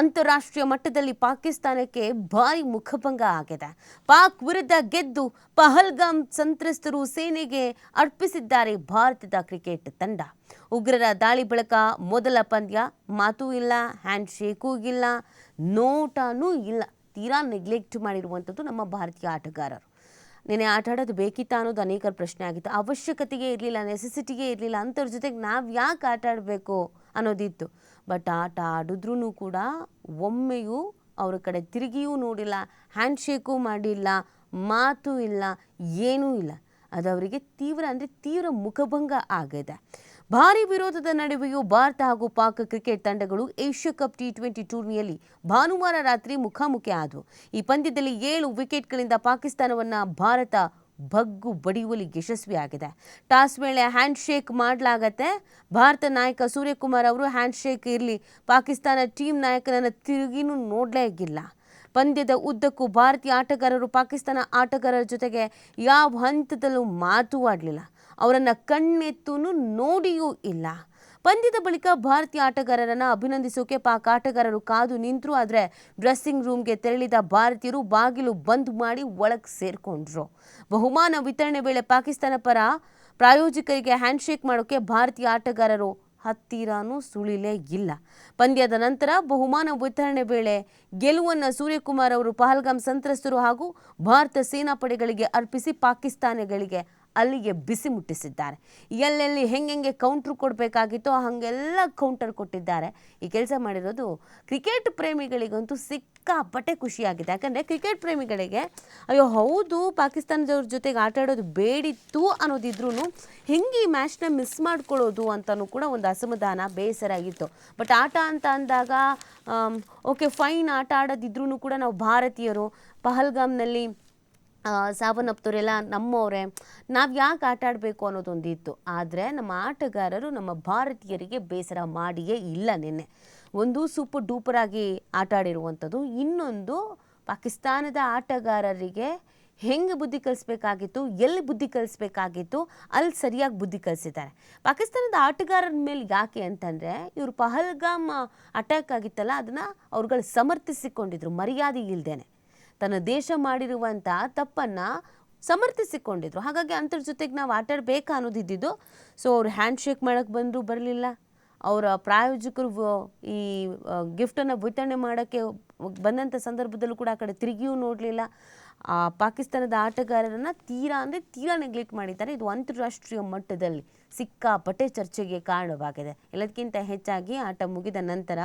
ಅಂತಾರಾಷ್ಟ್ರೀಯ ಮಟ್ಟದಲ್ಲಿ ಪಾಕಿಸ್ತಾನಕ್ಕೆ ಭಾರಿ ಮುಖಭಂಗ ಆಗಿದೆ. ಪಾಕ್ ವಿರುದ್ಧ ಗೆದ್ದು ಪಹಲ್ಗಾಮ್ ಸಂತ್ರಸ್ತರು ಸೇನೆಗೆ ಅರ್ಪಿಸಿದ್ದಾರೆ ಭಾರತದ ಕ್ರಿಕೆಟ್ ತಂಡ. ಉಗ್ರರ ದಾಳಿ ಬಳಿಕ ಮೊದಲ ಪಂದ್ಯ ಮಾತೂ ಇಲ್ಲ ಹ್ಯಾಂಡ್ ಶೇಕೂ ಇಲ್ಲ, ನೋಟನೂ ಇಲ್ಲ. ತೀರಾ ನೆಗ್ಲೆಕ್ಟ್ ಮಾಡಿರುವಂಥದ್ದು ನಮ್ಮ ಭಾರತೀಯ ಆಟಗಾರರು. ನಿನ್ನೆ ಆಟ ಆಡೋದು ಬೇಕಿತ್ತ ಅನ್ನೋದು ಅನೇಕರ ಪ್ರಶ್ನೆ ಆಗಿತ್ತು. ಅವಶ್ಯಕತೆಗೆ ಇರಲಿಲ್ಲ ನೆಸೆಸಿಟಿಗೆ ಇರಲಿಲ್ಲ. ಅಂಥವ್ರ ಜೊತೆಗೆ ನಾವು ಯಾಕೆ ಆಟ ಆಡಬೇಕು? ಅನ್ನೋದಿತ್ತು. ಬಟ್ ಆಟ ಆಡಿದ್ರೂ ಕೂಡ ಒಮ್ಮೆಯೂ ಅವರ ಕಡೆ ತಿರುಗಿಯೂ ನೋಡಿಲ್ಲ ಹ್ಯಾಂಡ್ ಶೇಕು ಮಾಡಿಲ್ಲ, ಮಾತು ಇಲ್ಲ, ಏನೂ ಇಲ್ಲ. ಅದು ಅವರಿಗೆ ತೀವ್ರ ಅಂದರೆ ತೀವ್ರ ಮುಖಭಂಗ ಆಗಿದೆ. ಭಾರಿ ವಿರೋಧದ ನಡುವೆಯೂ ಭಾರತ ಹಾಗೂ ಪಾಕ್ ಕ್ರಿಕೆಟ್ ತಂಡಗಳು ಏಷ್ಯಾ ಕಪ್ ಟಿ ಟ್ವೆಂಟಿ ಟೂರ್ನಿಯಲ್ಲಿ ಭಾನುವಾರ ರಾತ್ರಿ ಮುಖಾಮುಖಿ ಆದವು. ಈ ಪಂದ್ಯದಲ್ಲಿ ಏಳು ವಿಕೆಟ್ಗಳಿಂದ ಪಾಕಿಸ್ತಾನವನ್ನು ಭಾರತ ಬಗ್ಗು ಬಡಿಯುವಲ್ಲಿ ಯಶಸ್ವಿಯಾಗಿದೆ ಟಾಸ್ ವೇಳೆ ಹ್ಯಾಂಡ್ ಶೇಕ್ ಮಾಡಲಾಗತ್ತೆ. ಭಾರತ ನಾಯಕ ಸೂರ್ಯಕುಮಾರ್ ಅವರು ಹ್ಯಾಂಡ್ ಶೇಕ್ ಇರಲಿ, ಪಾಕಿಸ್ತಾನ ಟೀಮ್ ನಾಯಕನನ್ನು ತಿರುಗಿನೂ ನೋಡಲೇ ಇಲ್ಲ ಪಂದ್ಯದ ಉದ್ದಕ್ಕೂ ಭಾರತೀಯ ಆಟಗಾರರು ಪಾಕಿಸ್ತಾನ ಆಟಗಾರರ ಜೊತೆಗೆ ಯಾವ ಹಂತದಲ್ಲೂ ಮಾತು ಆಡಲಿಲ್ಲ ಅವರನ್ನು ಕಣ್ಣೆತ್ತೂ ನೋಡಿಯೂ ಇಲ್ಲ. ಪಂದ್ಯದ ಬಳಿಕ ಭಾರತೀಯ ಆಟಗಾರರನ್ನು ಅಭಿನಂದಿಸೋಕೆ ಪಾಕ್ ಆಟಗಾರರು ಕಾದು ನಿಂತರು, ಆದರೆ ಡ್ರೆಸ್ಸಿಂಗ್ ರೂಮ್ಗೆ ತೆರಳಿದ ಭಾರತೀಯರು ಬಾಗಿಲು ಬಂದ್ ಮಾಡಿ ಒಳಗೆ ಸೇರ್ಕೊಂಡ್ರು. ಬಹುಮಾನ ವಿತರಣೆ ವೇಳೆ ಪಾಕಿಸ್ತಾನ ಪರ ಪ್ರಾಯೋಜಕರಿಗೆ ಹ್ಯಾಂಡ್ಶೇಕ್ ಮಾಡೋಕೆ ಭಾರತೀಯ ಆಟಗಾರರು ಹತ್ತಿರನೂ ಸುಳಿಲೇ ಇಲ್ಲ. ಪಂದ್ಯದ ನಂತರ ಬಹುಮಾನ ವಿತರಣೆ ವೇಳೆ ಗೆಲುವನ್ನು ಸೂರ್ಯಕುಮಾರ್ ಅವರು ಪಹಲ್ಗಾಮ್ ಸಂತ್ರಸ್ತರು ಹಾಗೂ ಭಾರತ ಸೇನಾಪಡೆಗಳಿಗೆ ಅರ್ಪಿಸಿ ಪಾಕಿಸ್ತಾನಿಗಳಿಗೆ ಅಲ್ಲಿಗೆ ಬಿಸಿ ಮುಟ್ಟಿಸಿದ್ದಾರೆ. ಎಲ್ಲೆಲ್ಲಿ ಹೆಂಗೆ ಕೌಂಟ್ರ್ ಕೊಡಬೇಕಾಗಿತ್ತೋ ಹಾಗೆಲ್ಲ ಕೌಂಟರ್ ಕೊಟ್ಟಿದ್ದಾರೆ. ಈ ಕೆಲಸ ಮಾಡಿರೋದು ಕ್ರಿಕೆಟ್ ಪ್ರೇಮಿಗಳಿಗಂತೂ ಸಿಕ್ಕಾಪಟ್ಟೆ ಖುಷಿಯಾಗಿದೆ. ಯಾಕಂದರೆ ಕ್ರಿಕೆಟ್ ಪ್ರೇಮಿಗಳಿಗೆ, ಅಯ್ಯೋ ಹೌದು, ಪಾಕಿಸ್ತಾನದವ್ರ ಜೊತೆಗೆ ಆಟ ಆಡೋದು ಬೇಡಿತ್ತು ಅನ್ನೋದಿದ್ರೂ ಹೆಂಗೆ ಈ ಮ್ಯಾಚ್ನ ಮಿಸ್ ಮಾಡ್ಕೊಳ್ಳೋದು ಅಂತಲೂ ಕೂಡ ಒಂದು ಅಸಮಾಧಾನ, ಬೇಸರ ಆಗಿತ್ತು ಬಟ್ ಆಟ ಅಂತ ಅಂದಾಗ ಓಕೆ ಫೈನ್ ಆಟ ಆಡೋದಿದ್ರೂ ಕೂಡ ನಾವು ಭಾರತೀಯರು, ಪಹಲ್ಗಾಮ್ನಲ್ಲಿ ಆ, ಸಾವನ್ನಪ್ತವರೆಲ್ಲ ನಮ್ಮವರೇ ನಾವು ಯಾಕೆ ಆಟ ಆಡಬೇಕು ಅನ್ನೋದೊಂದು ಇತ್ತು ಆದರೆ ನಮ್ಮ ಆಟಗಾರರು ನಮ್ಮ ಭಾರತೀಯರಿಗೆ ಬೇಸರ ಮಾಡಿಯೇ ಇಲ್ಲ ನಿನ್ನೆ. ಒಂದು ಸೂಪರ್ ಡೂಪರ್ ಆಗಿ ಆಟ ಆಡಿರುವಂಥದ್ದು. ಇನ್ನೊಂದು ಪಾಕಿಸ್ತಾನದ ಆಟಗಾರರಿಗೆ ಹೆಂಗೆ ಬುದ್ಧಿ ಕಲಿಸ್ಬೇಕಾಗಿತ್ತು ಎಲ್ಲಿ ಬುದ್ಧಿ ಕಲಿಸ್ಬೇಕಾಗಿತ್ತು ಅಲ್ಲಿ ಸರಿಯಾಗಿ ಬುದ್ಧಿ ಕಲಿಸಿದ್ದಾರೆ. ಪಾಕಿಸ್ತಾನದ ಆಟಗಾರರ ಮೇಲೆ ಯಾಕೆ ಅಂತಂದರೆ ಇವರು ಪಹಲ್ಗಾಮ್ ಅಟ್ಯಾಕ್ ಆಗಿತ್ತಲ್ಲ ಅದನ್ನು ಅವ್ರುಗಳು ಸಮರ್ಥಿಸಿಕೊಂಡಿದ್ರು ಮರ್ಯಾದೆ ಇಲ್ದೇನೆ. ತನ್ನ ದೇಶ ಮಾಡಿರುವಂಥ ತಪ್ಪನ್ನು ಸಮರ್ಥಿಸಿಕೊಂಡಿದ್ರು. ಹಾಗಾಗಿ ಅಂತರ್ ಜೊತೆಗೆ ನಾವು ಆಟಾಡಬೇಕಾ ಅನ್ನೋದಿದ್ದಿದ್ದು. ಸೊ ಅವ್ರು ಹ್ಯಾಂಡ್ ಶೇಕ್ ಮಾಡೋಕ್ಕೆ ಬಂದರೂ, ಬರಲಿಲ್ಲ. ಅವರ ಪ್ರಾಯೋಜಕರು ಈ ಗಿಫ್ಟನ್ನು ವಿತರಣೆ ಮಾಡೋಕ್ಕೆ ಬಂದಂಥ ಸಂದರ್ಭದಲ್ಲೂ ಕೂಡ ಆ ಕಡೆ ತಿರುಗಿಯೂ ನೋಡಲಿಲ್ಲ. ಆ, ಪಾಕಿಸ್ತಾನದ ಆಟಗಾರರನ್ನು ತೀರಾ ಅಂದರೆ ತೀರಾ ನೆಗ್ಲೆಕ್ಟ್ ಮಾಡಿದ್ದಾರೆ. ಇದು ಅಂತಾರಾಷ್ಟ್ರೀಯ ಮಟ್ಟದಲ್ಲಿ ಸಿಕ್ಕಾಪಟ್ಟೆ ಚರ್ಚೆಗೆ ಕಾರಣವಾಗಿದೆ. ಎಲ್ಲದಕ್ಕಿಂತ ಹೆಚ್ಚಾಗಿ ಆಟ ಮುಗಿದ ನಂತರ,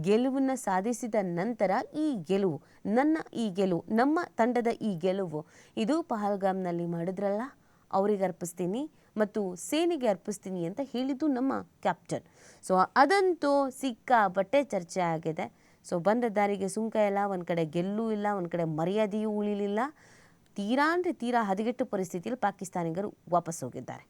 ಗೆಲುವನ್ನು ಸಾಧಿಸಿದ ನಂತರ ಈ ಗೆಲುವು, ನನ್ನ ಈ ಗೆಲುವು, ನಮ್ಮ ತಂಡದ ಈ ಗೆಲುವು, ಇದು ಪಹಲ್ಗಾಮ್ನಲ್ಲಿ ಮಾಡಿದ್ರಲ್ಲ? ಅವರಿಗೆ ಅರ್ಪಿಸ್ತೀನಿ ಮತ್ತು ಸೇನೆಗೆ ಅರ್ಪಿಸ್ತೀನಿ ಅಂತ ಹೇಳಿದ್ದು ನಮ್ಮ ಕ್ಯಾಪ್ಟನ್. ಸೊ, ಅದಂತೂ ಸಿಕ್ಕಾಪಟ್ಟೆ ಚರ್ಚೆ ಆಗಿದೆ. ಸೊ, ಬಂದ ದಾರಿಗೆ ಸುಂಕ ಇಲ್ಲ, ಒಂದು ಕಡೆ ಗೆಲ್ಲೂ ಇಲ್ಲ, ಒಂದು ಕಡೆ ಮರ್ಯಾದೆಯೂ ಉಳಿಲಿಲ್ಲ. ತೀರಾ ಅಂದರೆ ತೀರಾ ಹದಗೆಟ್ಟು ಪರಿಸ್ಥಿತಿಯಲ್ಲಿ ಪಾಕಿಸ್ತಾನಿಗರು ವಾಪಸ್ ಹೋಗಿದ್ದಾರೆ.